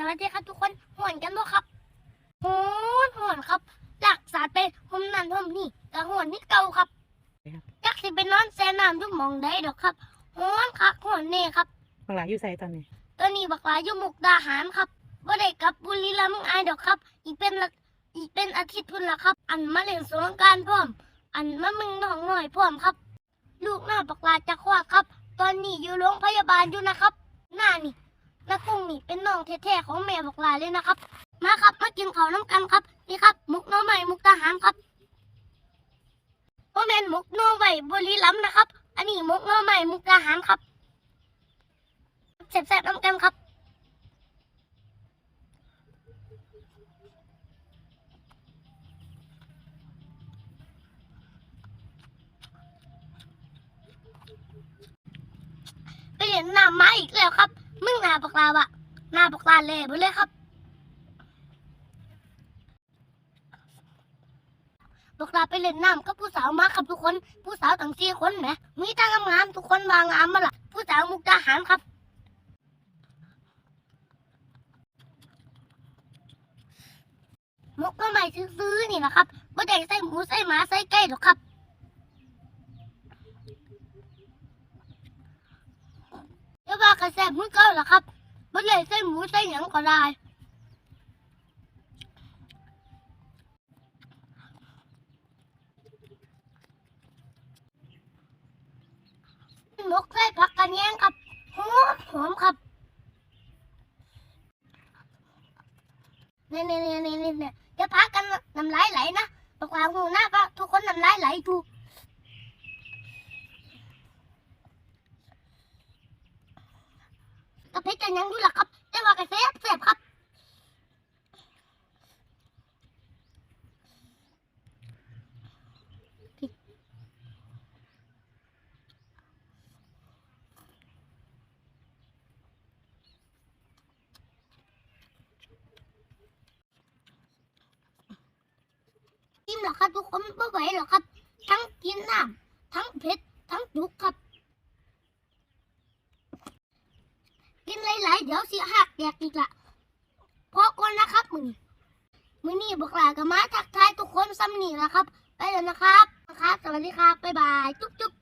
สวัสดีครับทุกคนห่วนกันบ่ครับโหนห่วนครับหลักสาดไปผมนั่นผมนี่แต่ห่วนนี่เก่าครับจักสิเป็นนอนแซ่น้ำอยุ่หมองได้ดอกครับห่วนคักห่วนเน่ครับบังหลาอยู่ใส่ตอนนี้ตอนนี้บักหลายอยู่มุกดาหารครับบ่ได้กลับบุรีรัมย์อายดอกครับ อีกเป็นละอีกเป็นอาทิตย์พุ่นละครับ อันมาเล่นสงกรารพร้อม อันมามึงน้องหน่อยพร้อมครับ ลูกหน้าบักหลาจะคว้าครับ ตอนนี้อยู่โรงพยาบาลอยู่นะครับ หน้านี่ น้ากุ้งนี่เป็นน้องแท้ๆของแม่บักลาเลยนะครับ มาครับมากินข้าวน้ำกันครับ นี่ครับมุกน้องใหม่มุกทหารครับโอแมนมุกน้องใหม่บรีรัมนะครับ อันนี้มุกน้องใหม่มุกทหารครับแซ่บๆน้ำกันครับไปเห็นหน้าม้อีกแล้วครับ มึงหน้าปกลาบะหน้าปกลาเละไปเลยครับปกลาไปเล่นน้ำกับผู้สาวมาครับทุกคน ผู้สาวตั้งสี่คนแหมมีทั้งงามทุกคนวางงามมาละผู้สาวมุกดาหารครับมุกก็ไม่ซื้อๆนี่นะครับไม่ได้ใส่หมูใส่หมาใส่ไก่หรอกครับ เดี๋ยวว่ากระแสมือเก่าเหรอครับไม่เลยใส่หมูใส่หยังก็ได้มกใส่ผักกระเนียงครับหอมหอมครับเนี่ยเนี่ยเนี่ยเนี่ยเนี่ยจะพักกันน้ำลายไหลนะบอกว่าหูหน้าปะทุกคนน้ำลายไหลดูกระ เพาะกันยังอยู่ล่ะครับ แต่ว่ากระแสแสบครับกินหรอครับทุกคนไม่ไหวหรอครับ ทั้งกินน้ำทั้งเผ็ดทั้งจุกครับ กิน หลายเดี๋ยวสิหักแตกอีกละพอก่อนนะครับมือนี้มือนี้บอกลากับมาทักทายทุกคนซ้ำนี่แหละครับ ไปแล้วนะครับนะครับ สวัสดีครับบ๊ายบาย จุ๊บจุ๊บ